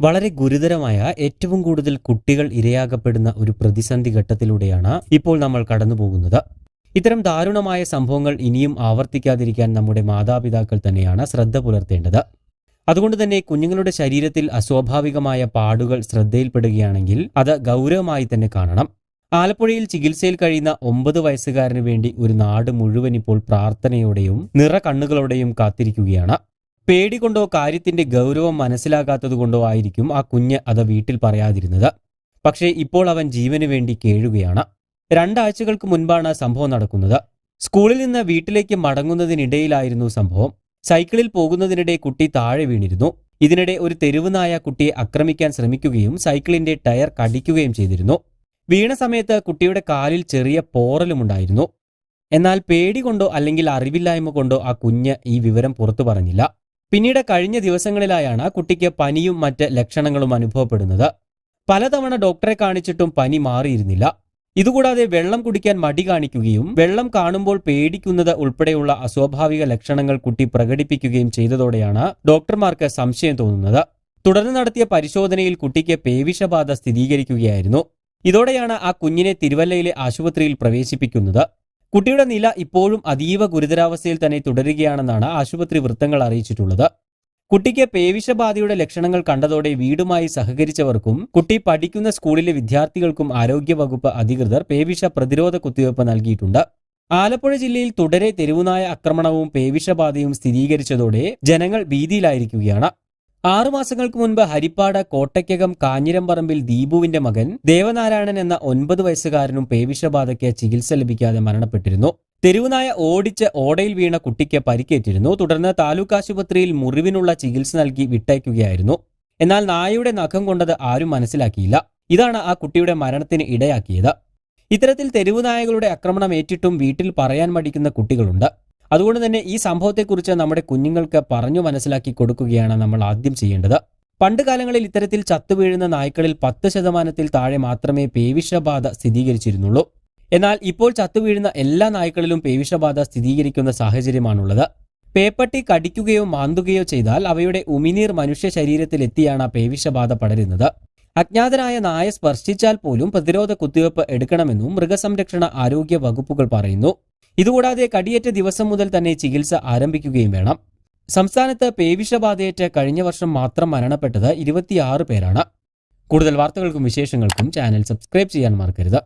വളരെ ഗുരുതരമായ ഏറ്റവും കൂടുതൽ കുട്ടികൾ ഇരയാകപ്പെടുന്ന ഒരു പ്രതിസന്ധി ഘട്ടത്തിലൂടെയാണ് ഇപ്പോൾ നമ്മൾ കടന്നുപോകുന്നത്. ഇത്തരം ദാരുണമായ സംഭവങ്ങൾ ഇനിയും ആവർത്തിക്കാതിരിക്കാൻ നമ്മുടെ മാതാപിതാക്കൾ തന്നെയാണ് ശ്രദ്ധ പുലർത്തേണ്ടത്. അതുകൊണ്ട് തന്നെ കുഞ്ഞുങ്ങളുടെ ശരീരത്തിൽ അസ്വാഭാവികമായ പാടുകൾ ശ്രദ്ധയിൽപ്പെടുകയാണെങ്കിൽ അത് ഗൗരവമായി തന്നെ കാണണം. ആലപ്പുഴയിൽ ചികിത്സയിൽ കഴിയുന്ന ഒമ്പത് വയസ്സുകാരന് വേണ്ടി ഒരു നാട് മുഴുവൻ ഇപ്പോൾ പ്രാർത്ഥനയോടെയും നിറ കണ്ണുകളോടെയും കാത്തിരിക്കുകയാണ്. പേടികൊണ്ടോ കാര്യത്തിന്റെ ഗൗരവം മനസ്സിലാകാത്തതുകൊണ്ടോ ആയിരിക്കും ആ കുഞ്ഞ് അത് വീട്ടിൽ പറയാതിരുന്നത്. പക്ഷേ ഇപ്പോൾ അവൻ ജീവന് വേണ്ടി കേഴുകയാണ്. രണ്ടാഴ്ചകൾക്ക് മുൻപാണ് സംഭവം നടക്കുന്നത്. സ്കൂളിൽ നിന്ന് വീട്ടിലേക്ക് മടങ്ങുന്നതിനിടയിലായിരുന്നു സംഭവം. സൈക്കിളിൽ പോകുന്നതിനിടെ കുട്ടി താഴെ വീണിരുന്നു. ഇതിനിടെ ഒരു തെരുവുനായ കുട്ടിയെ ആക്രമിക്കാൻ ശ്രമിക്കുകയും സൈക്കിളിന്റെ ടയർ കടിക്കുകയും ചെയ്തിരുന്നു. വീണ സമയത്ത് കുട്ടിയുടെ കാലിൽ ചെറിയ പോറലുമുണ്ടായിരുന്നു. എന്നാൽ പേടി കൊണ്ടോ അല്ലെങ്കിൽ അറിവില്ലായ്മ കൊണ്ടോ ആ കുഞ്ഞ് ഈ വിവരം പുറത്തു പറഞ്ഞില്ല. പിന്നീട് കഴിഞ്ഞ ദിവസങ്ങളിലായാണ് കുട്ടിക്ക് പനിയും മറ്റ് ലക്ഷണങ്ങളും അനുഭവപ്പെടുന്നത്. പലതവണ ഡോക്ടറെ കാണിച്ചിട്ടും പനി മാറിയിരുന്നില്ല. ഇതുകൂടാതെ വെള്ളം കുടിക്കാൻ മടി കാണിക്കുകയും വെള്ളം കാണുമ്പോൾ പേടിക്കുന്നത് ഉൾപ്പെടെയുള്ള അസ്വാഭാവിക ലക്ഷണങ്ങൾ കുട്ടി പ്രകടിപ്പിക്കുകയും ചെയ്തതോടെയാണ് ഡോക്ടർമാർക്ക് സംശയം തോന്നുന്നത്. തുടർന്ന് നടത്തിയ പരിശോധനയിൽ കുട്ടിക്ക് പേവിഷബാധ സ്ഥിരീകരിക്കുകയായിരുന്നു. ഇതോടെയാണ് ആ കുഞ്ഞിനെ തിരുവല്ലയിലെ ആശുപത്രിയിൽ പ്രവേശിപ്പിക്കുന്നത്. കുട്ടിയുടെ നില ഇപ്പോഴും അതീവ ഗുരുതരാവസ്ഥയിൽ തന്നെ തുടരുകയാണെന്നാണ് ആശുപത്രി വൃത്തങ്ങൾ അറിയിച്ചിട്ടുള്ളത്. കുട്ടിക്ക് പേവിഷബാധയുടെ ലക്ഷണങ്ങൾ കണ്ടതോടെ വീടുമായി സഹകരിച്ചവർക്കും കുട്ടി പഠിക്കുന്ന സ്കൂളിലെ വിദ്യാർത്ഥികൾക്കും ആരോഗ്യവകുപ്പ് അധികൃതർ പേവിഷ പ്രതിരോധ കുത്തിവയ്പ് നൽകിയിട്ടുണ്ട്. ആലപ്പുഴ ജില്ലയിൽ തുടരെ തെരുവുനായ ആക്രമണവും പേവിഷബാധയും സ്ഥിരീകരിച്ചതോടെ ജനങ്ങൾ ഭീതിയിലായിരിക്കുകയാണ്. ആറുമാസങ്ങൾക്ക് മുൻപ് ഹരിപ്പാട് കോട്ടയ്ക്കകം കാഞ്ഞിരംപറമ്പിൽ ദീപുവിന്റെ മകൻ ദേവനാരായണൻ എന്ന ഒൻപത് വയസ്സുകാരനും പേവിഷബാധയ്ക്ക് ചികിത്സ ലഭിക്കാതെ മരണപ്പെട്ടിരുന്നു. തെരുവുനായ ഓടിച്ച് ഓടയിൽ വീണ കുട്ടിക്ക് പരിക്കേറ്റിരുന്നു. തുടർന്ന് താലൂക്ക് ആശുപത്രിയിൽ മുറിവിനുള്ള ചികിത്സ നൽകി വിട്ടയക്കുകയായിരുന്നു. എന്നാൽ നായയുടെ നഖം കൊണ്ടത് ആരും മനസ്സിലാക്കിയില്ല. ഇതാണ് ആ കുട്ടിയുടെ മരണത്തിന് ഇടയാക്കിയത്. ഇത്തരത്തിൽ തെരുവുനായകളുടെ ആക്രമണം ഏറ്റിട്ടും വീട്ടിൽ പറയാൻ മടിക്കുന്ന കുട്ടികളുണ്ട്. അതുകൊണ്ട് തന്നെ ഈ സംഭവത്തെക്കുറിച്ച് നമ്മുടെ കുഞ്ഞുങ്ങൾക്ക് പറഞ്ഞു മനസ്സിലാക്കി കൊടുക്കുകയാണ് നമ്മൾ ആദ്യം ചെയ്യേണ്ടത്. പണ്ട് കാലങ്ങളിൽ ഇത്തരത്തിൽ ചത്തുവീഴുന്ന നായ്ക്കളിൽ പത്ത് ശതമാനത്തിൽ താഴെ മാത്രമേ പേവിഷബാധ സ്ഥിരീകരിച്ചിരുന്നുള്ളൂ. എന്നാൽ ഇപ്പോൾ ചത്തുവീഴുന്ന എല്ലാ നായ്ക്കളിലും പേവിഷബാധ സ്ഥിരീകരിക്കുന്ന സാഹചര്യമാണുള്ളത്. പേപ്പട്ടി കടിക്കുകയോ മാന്തുകയോ ചെയ്താൽ അവയുടെ ഉമിനീർ മനുഷ്യ ശരീരത്തിലെത്തിയാണ് ആ പേവിഷബാധ പടരുന്നത്. അജ്ഞാതനായ നായ സ്പർശിച്ചാൽ പോലും പ്രതിരോധ കുത്തിവയ്പ് എടുക്കണമെന്നും മൃഗസംരക്ഷണ ആരോഗ്യ വകുപ്പുകൾ പറയുന്നു. ഇതുകൂടാതെ കടിയേറ്റ ദിവസം മുതൽ തന്നെ ചികിത്സ ആരംഭിക്കുകയും വേണം. സംസ്ഥാനത്ത് പേവിഷബാധയേറ്റ് കഴിഞ്ഞ വർഷം മാത്രം മരണപ്പെട്ടത് ഇരുപത്തിയാറ് പേരാണ്. കൂടുതൽ വാർത്തകൾക്കും വിശേഷങ്ങൾക്കും ചാനൽ സബ്സ്ക്രൈബ് ചെയ്യാൻ മറക്കരുത്.